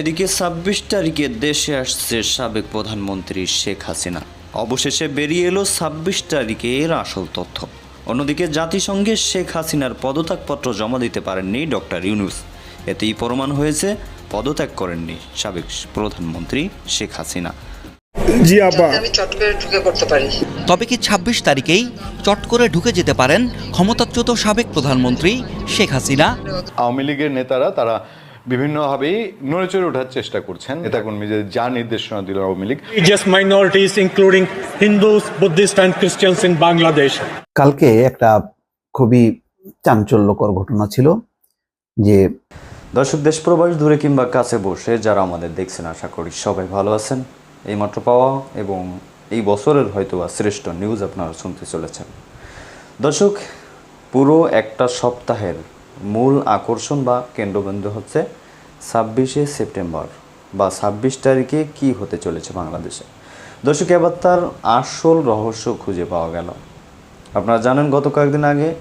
এদিকে ছাব্বিশ তারিখে দেশে আসছে সাবেক প্রধানমন্ত্রী শেখ হাসিনা। অবশেষে বেরিয়ে এলো ছাব্বিশ তারিখের আসল তথ্য। অন্যদিকে জাতিসংঘে শেখ হাসিনার পদত্যাগপত্র জমা দিতে পারেননি ডক্টর ইউনুস। এতেই প্রমাণ হয়েছে পদত্যাগ করেননি সাবেক প্রধানমন্ত্রী শেখ হাসিনা। জি আব্বা আমি চট করে ঢুকে করতে পারি। তবে কি ২৬ তারিখেই চট করে ঢুকে যেতে পারেন ক্ষমতাচ্যুত সাবেক প্রধানমন্ত্রী শেখ হাসিনা? আওয়ামী লীগের নেতারা তারা বিভিন্নভাবেই নড়ে চড়ে ওঠার চেষ্টা করছেন। নেতাকর্মীদের যা নির্দেশনা দিল Awami League. Religious minorities including Hindus, Buddhists and Christians in Bangladesh. কালকে একটা খুবই চাঞ্চল্যকর ঘটনা ছিল যে দর্শক দেশ প্রবাস দূরে কিংবা কাছে বসে যারা আমাদের দেখছেন আশা করি সবাই ভালো আছেন। এইমাত্র পাওয়া এবং এই বছরের হয়তো বা শ্রেষ্ঠ নিউজ আপনারা শুনতে চলেছেন। দর্শক পুরো একটা সপ্তাহের মূল আকর্ষণ বা কেন্দ্রবিন্দু হচ্ছে ছাব্বিশে সেপ্টেম্বর বা ছাব্বিশ তারিখে কি হতে চলেছে বাংলাদেশে? দর্শক এবার তার আসল রহস্য খুঁজে পাওয়া গেল। আপনারা জানেন, গত কয়েকদিন আগে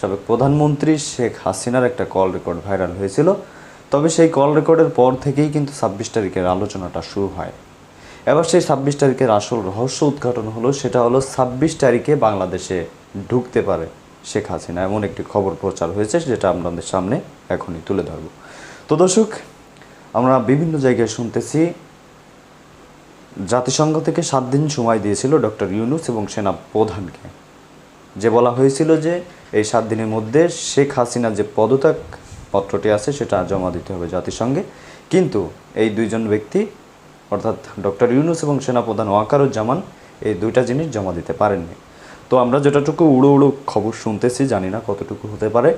সাবেক প্রধানমন্ত্রী শেখ হাসিনার একটা কল রেকর্ড ভাইরাল হয়েছিল। তবে সেই কল রেকর্ডের পর থেকেই কিন্তু ছাব্বিশ তারিখের আলোচনাটা শুরু হয়। এবার সেই ছাব্বিশ তারিখের আসল রহস্য উদ্ঘাটন হলো, সেটা হলো ছাব্বিশ তারিখে বাংলাদেশে ঢুকতে পারে শেখ হাসিনা। এমন একটি খবর প্রচার হয়েছে, যেটা আপনাদের সামনে এখনই তুলে ধরব। তো দর্শক, আমরা বিভিন্ন জায়গায় শুনতেছি, জাতিসংঘ থেকে সাত দিন সময় দিয়েছিল ডক্টর ইউনুস এবং সেনা প্রধানকে। যে বলা হয়েছিল যে এই সাত দিনের মধ্যে শেখ হাসিনা যে পদত্যাগ পত্রটি আছে সেটা জমা দিতে হবে জাতিসংঘে। কিন্তু এই দুইজন ব্যক্তি, অর্থাৎ ডক্টর ইউনুস এবং সেনাপ্রধান ওয়াকারুজ্জামান, এই দুইটা জিনিস জমা দিতে পারেননি। তো আমরা যেটাটুকু উড়ো উড়ো খবর শুনতেছি, জানি না কতটুকু হতে পারে।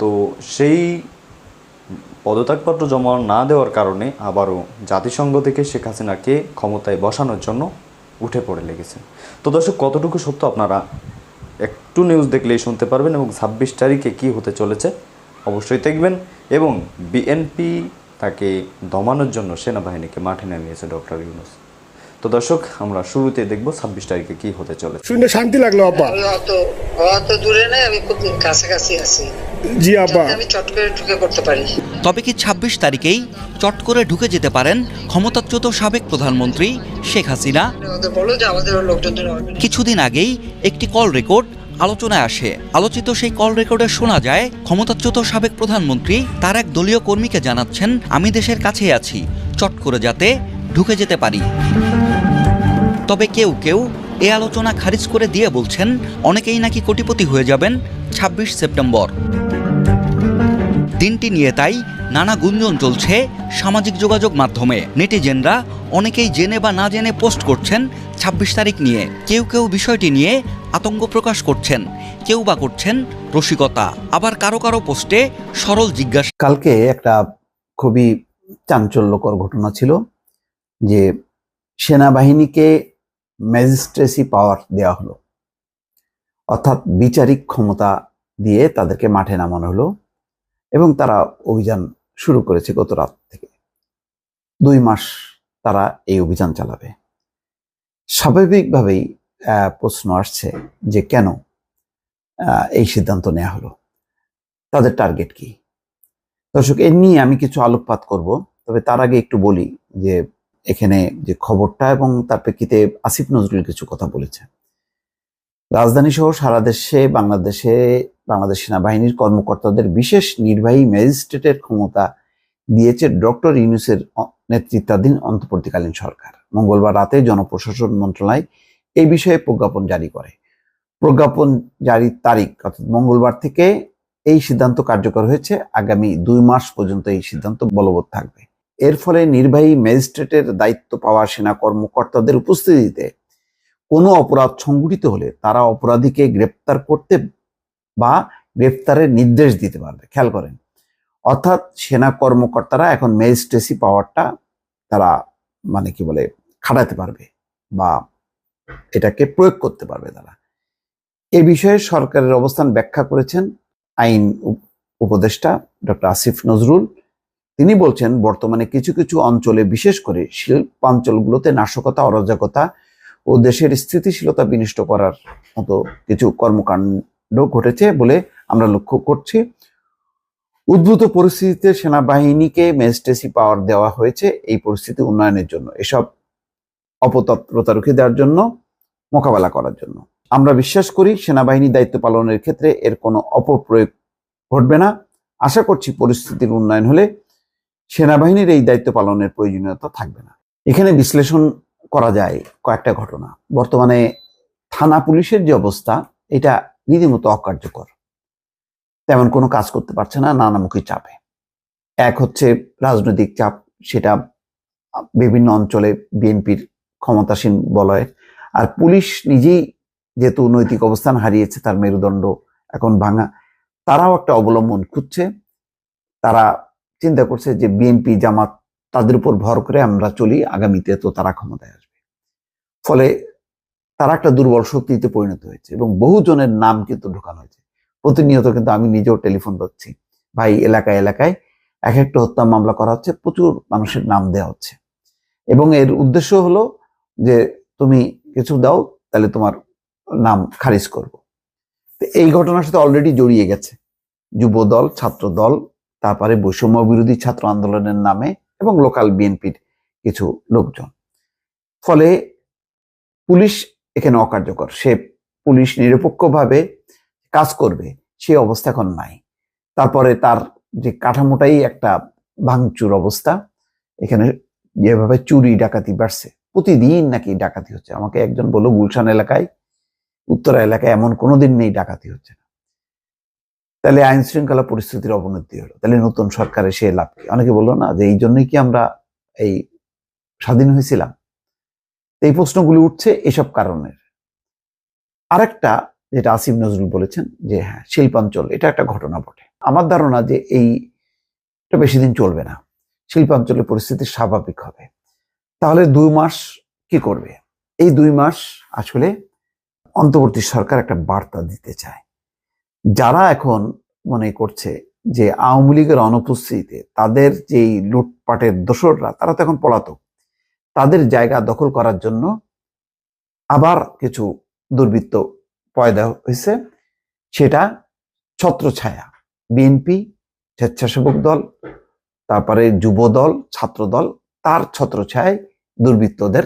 তো সেই পদত্যাগপত্র জমা না দেওয়ার কারণে আবারও জাতিসংঘ থেকে শেখ হাসিনাকে ক্ষমতায় বসানোর জন্য উঠে পড়ে লেগেছে। তো দর্শক, কতটুকু সত্য আপনারা একটু নিউজ দেখলেই শুনতে পারবেন এবং ছাব্বিশ তারিখে কি হতে চলেছে অবশ্যই দেখবেন এবং বিএনপি তাকে দমানোর জন্য সেনাবাহিনীকে মাঠে নামিয়েছে ডক্টর ইউনুস। তো দর্শক আমরা শুরুতে দেখব ছাব্বিশ তারিখে কি হতে চলে শুনে শান্তি লাগল আব্বা। আমি অত অত দূরে নেই আমি খুব কাছাকাছি আছি। জি আব্বা। আমি চট করে ঢুকে করতে পারি। তবে কি ২৬ তারিখেই চট করে ঢুকে যেতে পারেন ক্ষমতাচ্যুত সাবেক প্রধানমন্ত্রী শেখ হাসিনা। কিছুদিন আগেই একটি কল রেকর্ড আলোচনায় আসে। আলোচিত সেই কল রেকর্ডে শোনা যায় ক্ষমতাচ্যুত সাবেক প্রধানমন্ত্রী তার এক দলীয় কর্মীকে জানাচ্ছেন আমি দেশের কাছেই আছি চট করে যাতে ঢুকে যেতে পারি। তবে কেউ কেউ এ আলোচনা খারিজ করে দিয়ে বলছেন, অনেকেই নাকি কোটিপতি হয়ে যাবেন ২৬ সেপ্টেম্বর। দিনটি নিয়ে তাই নানা গুঞ্জন চলছে সামাজিক যোগাযোগ মাধ্যমে। নেটিজেনরা অনেকেই জেনে বা না জেনে পোস্ট করছেন ২৬ তারিখ নিয়ে। কেউ কেউ বিষয়টি নিয়ে আতঙ্ক প্রকাশ করছেন, কেউ বা করছেন রসিকতা। আবার কারও কারও পোস্টে সরল জিজ্ঞাসা কালকে একটা খুবই চাঞ্চল্যকর ঘটনা ছিল যে সেনাবাহিনীকে ম্যাজিস্ট্রেসি পাওয়ার দেওয়া হলো। অর্থাৎ বিচারিক ক্ষমতা দিয়ে তাদেরকে মাঠে নামানো হলো এবং তারা অভিযান শুরু করেছে গত রাত থেকে। দুই মাস তারা এই অভিযান চালাবে। স্বাভাবিকভাবেই প্রশ্ন আসছে যে কেন এই সিদ্ধান্ত নেওয়া হলো? তাদের টার্গেট কি? দর্শক, এ নিয়ে আমি কিছু আলোকপাত করব, তবে তার আগে একটু বলি যে এখানে যে খবরটা এবং তার প্রেক্ষিতে আসিফ নজরুল কিছু কথা বলেছে রাজধানী সহ সারা দেশে, বাংলাদেশে, বাংলাদেশ সেনাবাহিনীর কর্মকর্তাদের বিশেষ নির্বাহী ম্যাজিস্ট্রেটের ক্ষমতা দিয়েছে ডক্টর ইউনুসের নেতৃত্বাধীন অন্তর্বর্তীকালীন সরকার। মঙ্গলবার রাতে জনপ্রশাসন মন্ত্রণালয় এই বিষয়ে প্রজ্ঞাপন জারি করে। প্রজ্ঞাপন জারির তারিখ, অর্থাৎ মঙ্গলবার থেকে এই সিদ্ধান্ত কার্যকর হয়েছে। আগামী দুই মাস পর্যন্ত এই সিদ্ধান্ত বলবৎ থাকবে। এর ফলে নির্বাহী ম্যাজিস্ট্রেটের দায়িত্ব পাওয়া সেনা কর্মকর্তাদের উপস্থিতিতে কোনো অপরাধ সংঘটিত হলে তারা অপরাধীকে গ্রেপ্তার করতে বা গ্রেপ্তারের নির্দেশ দিতে পারবে। খেয়াল করেন। অর্থাৎ সেনা কর্মকর্তারা এখন ম্যাজিস্ট্রেসি পাওয়ারটা তারা মানে কি বলে, খাটাতে পারবে বা এটাকে প্রয়োগ করতে পারবে তারা। এ বিষয়ে সরকারের অবস্থান ব্যাখ্যা করেছেন আইন উপ- উপদেষ্টা ডক্টর আসিফ নজরুল। তিনি বলছেন, বর্তমানে কিছু কিছু অঞ্চলে, বিশেষ করে শিল্পাঞ্চলগুলোতে নাশকতা, অরাজকতা ও দেশের স্থিতিশীলতা বিনষ্ট করার মতো কিছু কর্মকাণ্ড ঘটেছে বলে আমরা লক্ষ্য করছি। উদ্ভূত পরিস্থিতিতে সেনাবাহিনীকে ম্যাজিস্ট্রেসি পাওয়ার দেওয়া হয়েছে এই পরিস্থিতি উন্নয়নের জন্য, এসব অপতৎপরতা রুখে দেওয়ার জন্য, মোকাবেলা করার জন্য। আমরা বিশ্বাস করি, সেনাবাহিনী দায়িত্ব পালনের ক্ষেত্রে এর কোনো অপপ্রয়োগ ঘটবে না। আশা করছি পরিস্থিতির উন্নয়ন হলে সেনাবাহিনীর এই দায়িত্ব পালনের প্রয়োজনীয়তা থাকবে না। এখানে বিশ্লেষণ করা যায় কয়েকটা ঘটনা। বর্তমানে থানা পুলিশের যে অবস্থা, এটা রীতিমতো অকার্যকর। তেমন কোনো কাজ করতে পারছে না নানামুখী চাপে। এক হচ্ছে রাজনৈতিক চাপ, সেটা বিভিন্ন অঞ্চলে বিএনপির ক্ষমতাসীন বলয়ের আর পুলিশ নিজেই যেহেতু নৈতিক অবস্থান হারিয়েছে, তার মেরুদণ্ড এখন ভাঙা, তারাও একটা অবলম্বন খুঁজছে। তারা চিন্তা করছে যে বিএনপি জামাত তাদের উপর ভর করে আমরা চলি, আগামীতে তো তারা ক্ষমতায় আসবে। ফলে তারা একটা দুর্বল শক্তিতে পরিণত হয়েছে এবং বহুজনের নাম কিন্তু ঢোকানো হয়েছে। প্রতিনিয়ত কিন্তু আমি নিজেও টেলিফোন পাচ্ছি, ভাই এলাকায় এলাকায় এক একটা হত্যা মামলা করা হচ্ছে, প্রচুর মানুষের নাম দেওয়া হচ্ছে। এবং এর উদ্দেশ্য হলো যে তুমি কিছু দাও, তাহলে তোমার নাম খারিজ করব। এই ঘটনার সাথে অলরেডি জড়িয়ে গেছে। যুব দল ছাত্র দল তারপরে বৈষম্য বিরোধী ছাত্র আন্দোলনের নামে এবং লোকাল বিএনপির কিছু লোকজন। ফলে পুলিশ এখানে অকার্যকর। সে পুলিশ নিরপেক্ষভাবে কাজ করবে, সে অবস্থা এখন নাই। তারপরে তার যে কাঠামোটাই একটা ভাঙচুর অবস্থা, এখানে যেভাবে চুরি, ডাকাতি বাড়ছে, প্রতিদিন নাকি ডাকাতি হচ্ছে। আমাকে একজন বলল, গুলশান এলাকায়, উত্তরা এলাকায় এমন কোনোদিন নেই ডাকাতি হচ্ছে। তাহলে আইন শৃঙ্খলা পরিস্থিতির অবনতি হলো। তাহলে নতুন সরকার এসে লাভ কি? অনেকে বলল, না, যে এই জন্যই কি আমরা এই স্বাধীন হয়েছিলাম? এই প্রশ্নগুলি উঠছে এসব কারণের। আরেকটা, যেটা আসিফ নজরুল বলেছেন, যে হ্যাঁ শিল্পাঞ্চল, এটা একটা ঘটনা বটে। আমার ধারণা যে এই এটা বেশি দিন চলবে না। শিল্পাঞ্চলের পরিস্থিতি স্বাভাবিক হবে। তাহলে দুই মাস কি করবে? এই দুই মাস আসলে অন্তর্বর্তী সরকার একটা বার্তা দিতে চায়। যারা এখন মনে করছে যে আওয়ামী লীগের অনুপস্থিতিতে তাদের যেই লুটপাটের দোসররা, তারা তো এখন পলাতক। তাদের জায়গা দখল করার জন্য আবার কিছু দুর্বৃত্ত পয়দা হয়েছে সেটা ছত্রছায়া, বিএনপি, স্বেচ্ছাসেবক দল, তারপরে যুব দল ছাত্র দল তার ছত্রছায়ায় দুর্বৃত্তদের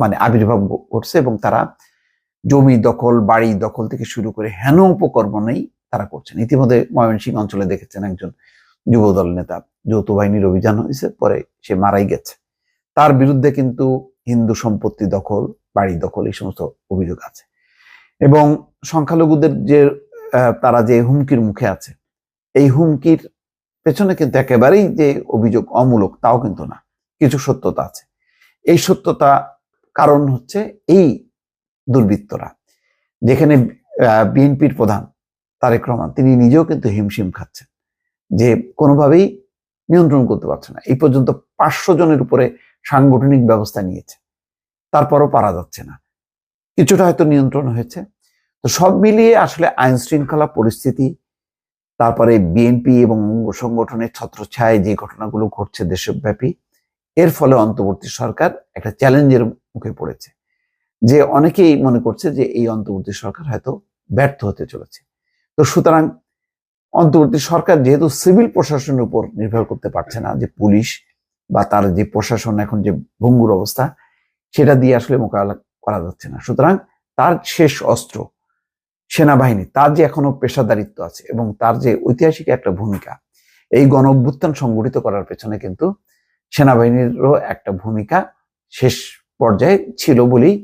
মানে আবির্ভাব ঘটছে এবং তারা জমি দখল, বাড়ি দখল থেকে শুরু করে হেন উপকর্মণেই তারা করছেন। ইতিমধ্যে ময়মনসিংহ অঞ্চলে দেখেছেন একজন যুবদল নেতা, যৌথ বাহিনীর অভিযান হয়েছে, পরে সে মারাই গেছে। তার বিরুদ্ধে কিন্তু হিন্দু সম্পত্তি দখল, বাড়ি দখল এই সমস্ত অভিযোগ আছে। এবং সংখ্যালঘুদের যে তারা যে হুমকির মুখে আছে, এই হুমকির পেছনে কিন্তু একেবারেই যে অভিযোগ অমূলক তাও কিন্তু না, কিছু সত্যতা আছে। এই সত্যতা কারণ হচ্ছে এই দুর্বৃত্তরা, যেখানে বিএনপির প্রধান তারেক রহমান, তিনি নিজেও কিন্তু হিমশিম খাচ্ছেন যে কোনোভাবেই নিয়ন্ত্রণ করতে পারছে না। এই পর্যন্ত পাঁচশো জনের উপরে সাংগঠনিক ব্যবস্থা নিয়েছে, তারপরও পারা যাচ্ছে না। কিছুটা হয়তো নিয়ন্ত্রণ হয়েছে। তো সব মিলিয়ে আসলে আইন শৃঙ্খলা পরিস্থিতি, তারপরে বিএনপি এবং সংগঠনের ছত্রছায়ায় যে ঘটনাগুলো ঘটছে দেশব্যাপী, এর ফলে অন্তর্বর্তী সরকার একটা চ্যালেঞ্জের মুখে পড়েছে। যে অনেকেই মনে করছে যে এই অন্তর্বর্তী সরকার হয়তো ব্যর্থ হতে চলেছে। তো সুতরাং অন্তর্বর্তী সরকার যেহেতু সিভিল প্রশাসনের উপর নির্ভর করতে পারছে না, যে পুলিশ বা তার যে প্রশাসন এখন যে ভঙ্গুর অবস্থা, সেটা দিয়ে আসলে মোকাবেলা করা যাচ্ছে না। সুতরাং তার শেষ অস্ত্র সেনাবাহিনী, তার যে এখনও পেশাদারিত্ব আছে এবং তার যে ঐতিহাসিক একটা ভূমিকা, এই গণ অভ্যুত্থান সংগঠিত করার পেছনে কিন্তু সেনাবাহিনীরও একটা ভূমিকা শেষ পর্যায়ে ছিল বলেই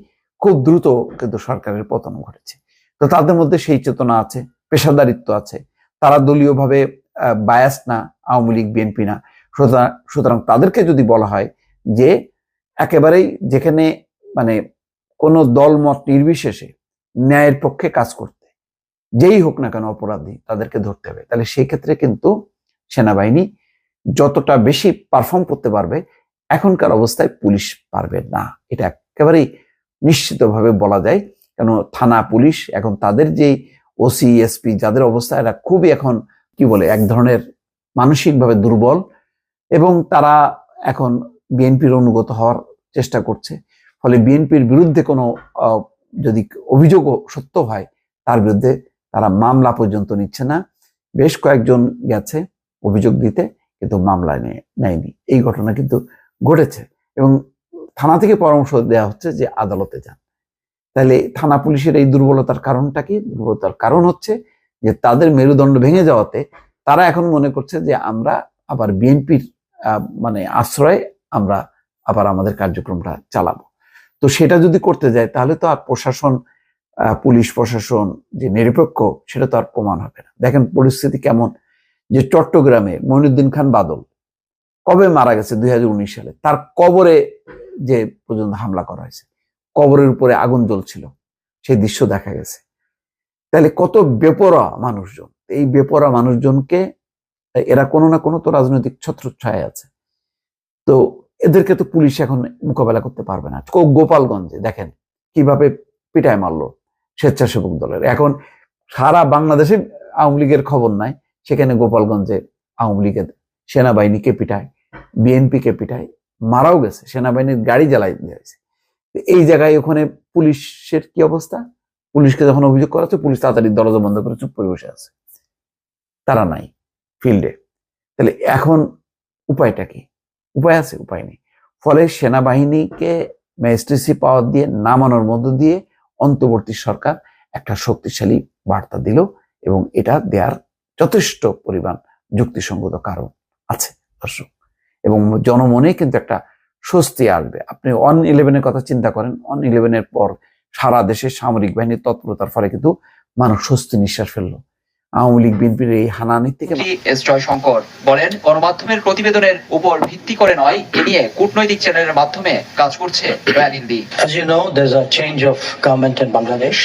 খুব দ্রুত কিন্তু সরকারের পতন ঘটেছে। তো তাদের মধ্যে সেই চেতনা আছে, পেশাদারিত্ব আছে, তারা দলীয়ভাবে বায়াস না, আওয়ামী লীগ, বিএনপি না। সুতরাং তাদেরকে যদি বলা হয় যে একেবারেই যেখানে মানে কোনো দল মত নির্বিশেষে ন্যায়ের পক্ষে কাজ করতে, যেই হোক না কেন অপরাধী তাদেরকে ধরতে হবে। তাহলে সেই ক্ষেত্রে কিন্তু সেনাবাহিনী যতটা বেশি পারফর্ম করতে পারবে, এখনকার অবস্থায় পুলিশ পারবে না। এটা একেবারেই নিশ্চিতভাবে বলা যায়, কেন থানা, পুলিশ এখন তাদের যে ওসি এসপি যাদের অবস্থা, এরা খুবই এখন কি বলে, এক ধরনের মানসিকভাবে দুর্বল এবং তারা এখন বিএনপির অনুগত হওয়ার চেষ্টা করছে। ফলে বিএনপির বিরুদ্ধে কোনো যদি অভিযোগও সত্য হয়, তার বিরুদ্ধে তারা মামলা পর্যন্ত নিচ্ছে না। বেশ কয়েকজন গেছে অভিযোগ দিতে, কিন্তু মামলা নিয়ে নেয়নি। এই ঘটনা কিন্তু ঘটেছে এবং থানা থেকে পরামর্শ দেওয়া হচ্ছে যে আদালতে যান। তাহলে থানা পুলিশের এই দুর্বলতার কারণটা কি? দুর্বলতার কারণ হচ্ছে যে তাদের মেরুদণ্ড ভেঙে যাওয়াতে তারা এখন মনে করছে যে আমরা আবার বিএনপির মানে আশ্রয়ে আমরা আবার আমাদের কার্যক্রমটা চালাবো। তো সেটা যদি করতে যায় তাহলে তো আর প্রশাসন পুলিশ প্রশাসন যে নিরপেক্ষ সেটা তো আর প্রমাণ হবে না। দেখেন পরিস্থিতি কেমন যে চট্টগ্রামে মইনুদ্দিন খান বাদল কবে মারা গেছে দুই হাজার উনিশ সালে? তার কবরে যে পর্যন্ত হামলা করা হয়েছে। কবরের উপরে আগুন জ্বলছিল। সেই দৃশ্য দেখা গেছে। তাহলে কত বেপরা মানুষজন। এই বেপরা মানুষজনকে, এরা কোনো না কোনো তো রাজনৈতিক ছত্রছায় আছে। তো এদেরকে তো পুলিশ এখন মোকাবেলা করতে পারবে না। গোপালগঞ্জে দেখেন কীভাবে পিটায় মারলো স্বেচ্ছাসেবক দলের। এখন সারা বাংলাদেশে আওয়ামী লীগের খবর নাই। সেখানে গোপালগঞ্জে আওয়ামী লীগের সেনাবাহিনীকে পিটায়, বিএনপিকে পিটায় মারাও গেছে, সেনাবাহিনীর গাড়ি জ্বালাই দেওয়া হয়েছে। এই জায়গায় ওখানে পুলিশের কি অবস্থা? পুলিশকে যখন অভিযোগ করা হচ্ছে, পুলিশ তাড়াতাড়ি দরজা বন্ধ করে চুপ করে বসে আছে। তারা নাই ফিল্ডে। তাহলে এখন উপায়টা কি? উপায় আছে, উপায় নেই। ফলে সেনাবাহিনীকে ম্যাজিস্ট্রেসি পাওয়ার দিয়ে নামানোর মধ্য দিয়ে অন্তর্বর্তী সরকার একটা শক্তিশালী বার্তা দিল এবং এটা দেওয়ার যথেষ্ট পরিমাণ যুক্তিসঙ্গত কারণ আছে। দর্শক এবং জনমনে কিন্তু একটা স্বস্তি আসবে। আপনি অন ইলেভেনের কথা চিন্তা করেন অন ইলেভেনের পর সারা দেশে সামরিক বাহিনীর তৎপরতার ফলে কিন্তু মানুষ স্বস্তি নিঃশ্বাস ফেলল। আওয়ামী লীগ বিএনপির এই হানানির থেকে এস জয়শঙ্কর বলেন গণমাধ্যমের প্রতিবেদনের উপর ভিত্তি করে নয় এ নিয়ে কূটনৈতিক চ্যানেলের মাধ্যমে কাজ করছে royal Hindi As you know, there's a change of government in Bangladesh,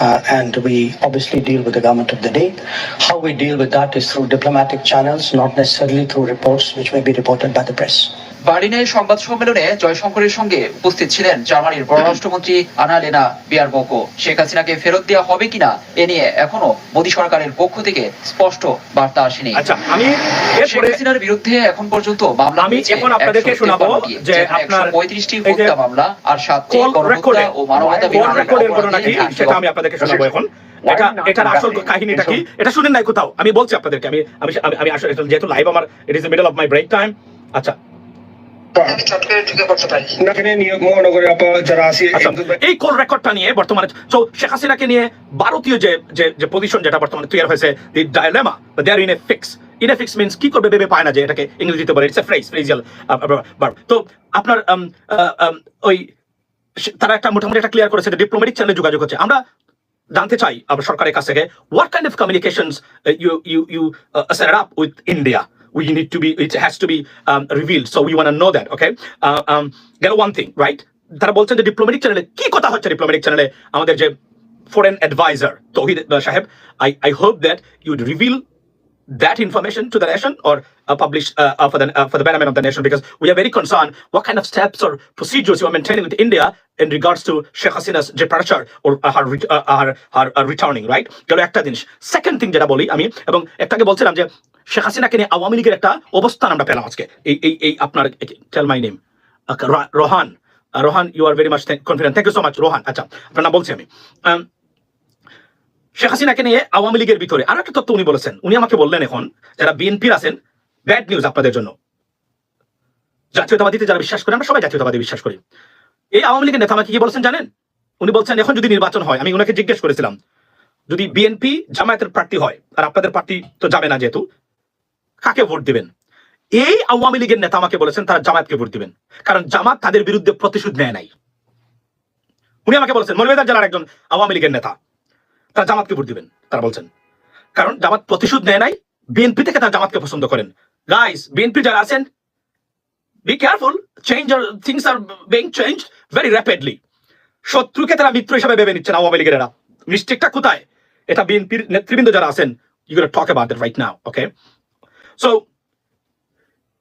uh, and we obviously deal with the government of the day. How we deal with that is through diplomatic channels, not necessarily through reports which may be reported by the press. বার্লিনে সংবাদ সম্মেলনে জয়শঙ্করের সঙ্গে উপস্থিত ছিলেন জার্মানির পররাষ্ট্রমন্ত্রী আনালেনা বিয়ারবোকো শেখ হাসিনাকে ফেরত দেওয়া হবে কিনা এ নিয়ে এখনও মোদী সরকারের পক্ষ থেকে স্পষ্ট বার্তা আসেনি। আচ্ছা আমি শেখ হাসিনার বিরুদ্ধে এখন পর্যন্ত মামলা আমি এখন আপনাদেরকে 153 শোনাবো যে আপনার 135টি এই যে হত্যা মামলা আর সাতটি কল গণহত্যা রেকর্ডে ও মানবতা বিরোধী ঘটনা কি? সেটা আমি আপনাদেরকে শোনাবো এখন। এটা এটার আসল কাহিনীটা কি? এটা শুনেন নাই কোথাও? আমি বলছি আপনাদেরকে। আমি আমি আমি- আসলে যেহেতু লাইভ আমার it is middle of my break time আচ্ছা এই কল রেকর্ডটা নিয়ে বর্তমানে তো শেখ হাসিনাকে নিয়ে ভারতীয় যে পজিশন যেটা বর্তমানে ক্লিয়ার হয়েছে the dilemma they are in a fix in a fix means কি করবে ভেবে পায় না যে এটাকে ইংরেজিতে বলে ইটস এ ফ্রেজ ফ্রেজিয়াল তো আপনার ওই তারা একটা মোটামুটি একটা ক্লিয়ার করেছে ডিপ্লোম্যাটিক চ্যানেলে যোগাযোগ হচ্ছে। আমরা জানতে চাই সরকারের কাছ থেকে what kind of communications you you you set up with India we need to be it has to be um, revealed so we want to know that okay uh, um, get one thing right তারা বলছেন যে diplomatic চ্যানেলে কি কথা হচ্ছে diplomatic চ্যানেলে আমাদের যে foreign adviser Touhid uh, Saheb I I hope that you'd reveal that information to the nation or uh, publish uh, uh, for the uh, for the betterment of the nation because we are very concerned what kind of steps or procedures you are maintaining with India in regards to Sheikh Hasina's departure or uh, her, uh, her, her uh, returning right গেল একটা জিনিস second thing যেটা বলি আমি এবং একটাকে বলছিলাম যে শেখ হাসিনাকে নিয়ে আওয়ামী লীগের একটা অবস্থান আমরা পেলাম আজকে। এই এই এই আপনার tell my name Rohan. Rohan you are very much confident thank you so much Rohan. আচ্ছা আপনার নাম বলছি আমি। শেখ হাসিনাকে নিয়ে আওয়ামী লীগের ভিতরে আরও একটা তথ্য উনি বলেছেন। উনি আমাকে বললেন এখন, যারা বিএনপির আছেন ব্যাড নিউজ আপনাদের জন্য। জাতীয়তাবাদীতে যারা বিশ্বাস করি, আমরা সবাই জাতীয়তাবাদী বিশ্বাস করি। এই আওয়ামী লীগের নেতা আমাকে কি বলেছেন জানেন? উনি বলছেন, এখন যদি নির্বাচন হয়, আমি ওনাকে জিজ্ঞেস করেছিলাম, যদি বিএনপি জামায়াতের প্রার্থী হয়, আর আপনাদের প্রার্থী তো যাবে না যেহেতু কাকে ভোট দিবেন? এই আওয়ামী লীগের নেতা আমাকে বলেছেন, তারা জামায়াতকে ভোট দিবেন। কারণ জামাত তাদের বিরুদ্ধে প্রতিশোধ নেয় নাই। উনি আমাকে বলেছেন, মৌলভীবাজার জেলার একজন আওয়ামী লীগের নেতা, তারা জামাতকে ভোট দিবেন, তারা বলছেন। কারণ জামাত প্রতিশোধ নেয় নাই, বিএনপি থেকে তারা জামাতকে পছন্দ করেন। গাইস বিএনপি যারা আছেন be careful change things are being change very rapidly শত্রুকে তারা মিত্র হিসাবে ভেবে নিচ্ছেন আওয়ামী লীগের এরা। মিস্টেকটা কোথায়? এটা বিএনপির নেতৃবৃন্দ যারা আছেন you talk about that right now okay so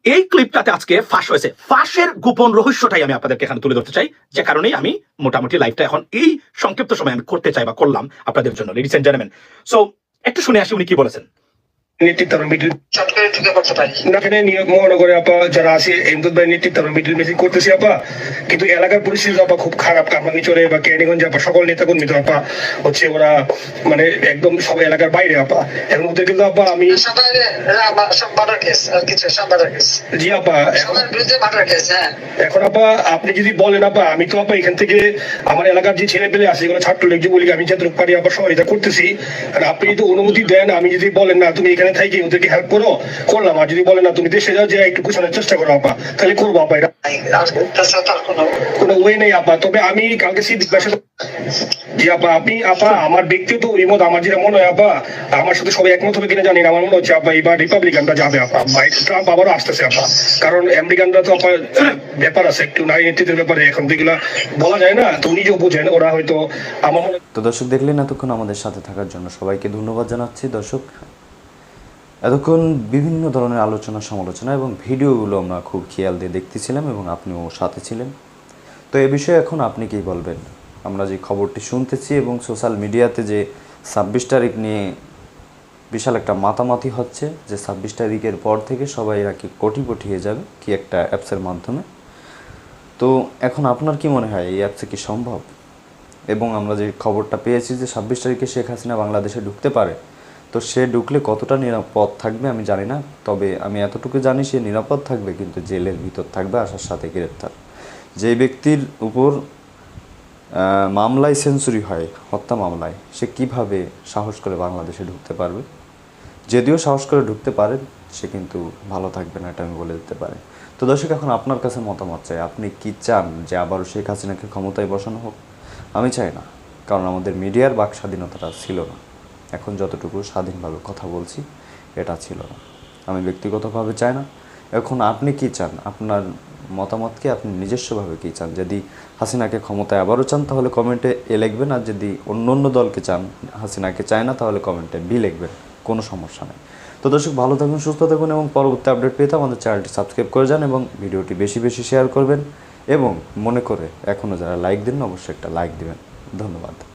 এই ক্লিপটাতে আজকে ফাঁস হয়েছে। ফাঁসের গোপন রহস্যটাই আমি আপনাদেরকে এখানে তুলে ধরতে চাই, যে কারণেই আমি মোটামুটি লাইভটা এখন এই সংক্ষিপ্ত সময় আমি করতে চাই বা করলাম আপনাদের জন্য লেডিস এন্ড জেন্টলম্যান সো একটু শুনে আসি উনি কি বলেছেন। নেতৃত্ব মিডিল চট করে ঢুকে পড়তে পারি। না এখানে নিয়োগ মহানগরে আপা যারা আছে এমদুদ ভাই নেতৃত্বে মিডিল মিটিং করতেছি আপা। কিন্তু এলাকার পরিস্থিতি আপা খুব খারাপ। কামানি চলে বা কেরানীগঞ্জে আপা সকল নেতা কর্মী তো আপা হচ্ছে ওরা মানে একদম এলাকার বাইরে আপা। কিন্তু আপা আমি জি আপা এখন হ্যাঁ। আপা আপনি যদি বলেন আপা আমি তো আপা এখান থেকে আমার এলাকার যে ছেলে পেলে আছে এগুলো ছাত্রলীগ যুবলীগ আমি যতটুকু পারি আপা সহযোগিতা করতেছি আর আপনি যদি অনুমতি দেন আমি যদি বলেন না তুমি এখানে থাকি ওদেরকে হেল্প করো করলাম। আর যদি বলেন না তুমি দেশে যাও যে একটু কুশানোর চেষ্টা করো আপা। তাহলে করব আপা এটা কোনো ওয়ে নেই আপা। তবে আমি কালকে সিদ্দিক ভাইয়ের জি আপা আপনি আপা আমার ব্যক্তিগত অভিমত আমার যেটা মনে হয় আপা আমার সাথে সবাই একমত হবে কিনা জানি না। আমার মনে হচ্ছে আপা এবার রিপাবলিকানরা যাবে আপা। বাই ট্রাম্প আবারও আসতেছে আপা। কারণ আমেরিকানরা তো আপা ব্যাপার আছে একটু নারী নেতৃত্বের ব্যাপারে এখন তো এগুলা বলা যায় না তো নিজেও বুঝেন ওরা হয়তো আমার মনে হয় তো দর্শক দেখলেন এতক্ষণ আমাদের সাথে থাকার জন্য সবাইকে ধন্যবাদ জানাচ্ছি। দর্শক এতক্ষণ বিভিন্ন ধরনের আলোচনা, সমালোচনা এবং ভিডিওগুলো আমরা খুব খেয়াল দিয়ে দেখতেছিলাম এবং আপনিও সাথে ছিলেন। তো এ বিষয়ে এখন আপনি কি বলবেন? আমরা যে খবরটি শুনতেছি এবং সোশ্যাল মিডিয়াতে যে ছাব্বিশ তারিখ নিয়ে বিশাল একটা মাতামাতি হচ্ছে, যে ছাব্বিশ তারিখের পর থেকে সবাই নাকি কোটিপটি হয়ে যাবে, কি একটা অ্যাপসের মাধ্যমে। তো এখন আপনার কি মনে হয়, এই অ্যাপসে কি সম্ভব? এবং আমরা যে খবরটা পেয়েছি যে ছাব্বিশ তারিখে শেখ হাসিনা বাংলাদেশে ঢুকতে পারে তো সে ঢুকলে কতটা নিরাপদ থাকবে আমি জানি না, তবে আমি এতটুকু জানি সে নিরাপদ থাকবে কিন্তু জেলের ভিতর থাকবে, আসার সাথে গ্রেপ্তার। যে ব্যক্তির উপর মামলায় সেঞ্চুরি হয়, হত্যা মামলায়, সে কীভাবে সাহস করে বাংলাদেশে ঢুকতে পারবে? যদিও সাহস করে ঢুকতে পারে, সে কিন্তু ভালো থাকবে না, এটা আমি বলে দিতে পারি। তো দর্শক, এখন আপনার কাছে মতামত চাই, আপনি কি চান যে আবারও শেখ হাসিনাকে ক্ষমতায় বসানো হোক? আমি চাই না, কারণ আমাদের মিডিয়ার বাক স্বাধীনতাটা ছিল না। এখন যতটুকু স্বাধীনভাবে কথা বলছি, এটা ছিল না। আমি ব্যক্তিগতভাবে চাই না। এখন আপনি কি চান? আপনার মতামতকে আপনি নিজস্বভাবে কী চান? যদি হাসিনাকে ক্ষমতায় আবারও চান, তাহলে কমেন্টে এ লিখবেন, আর যদি অন্য অন্য দলকে চান, হাসিনাকে চায় না, তাহলে কমেন্টে বি লিখবেন, কোনো সমস্যা নেই। তো দর্শক, ভালো থাকুন, সুস্থ থাকুন, এবং পরবর্তী আপডেট পেতে আমাদের চ্যানেলটি সাবস্ক্রাইব করে যান, এবং ভিডিওটি বেশি বেশি শেয়ার করবেন, এবং মনে করে এখনও যারা লাইক দেন অবশ্যই একটা লাইক দিবেন। ধন্যবাদ।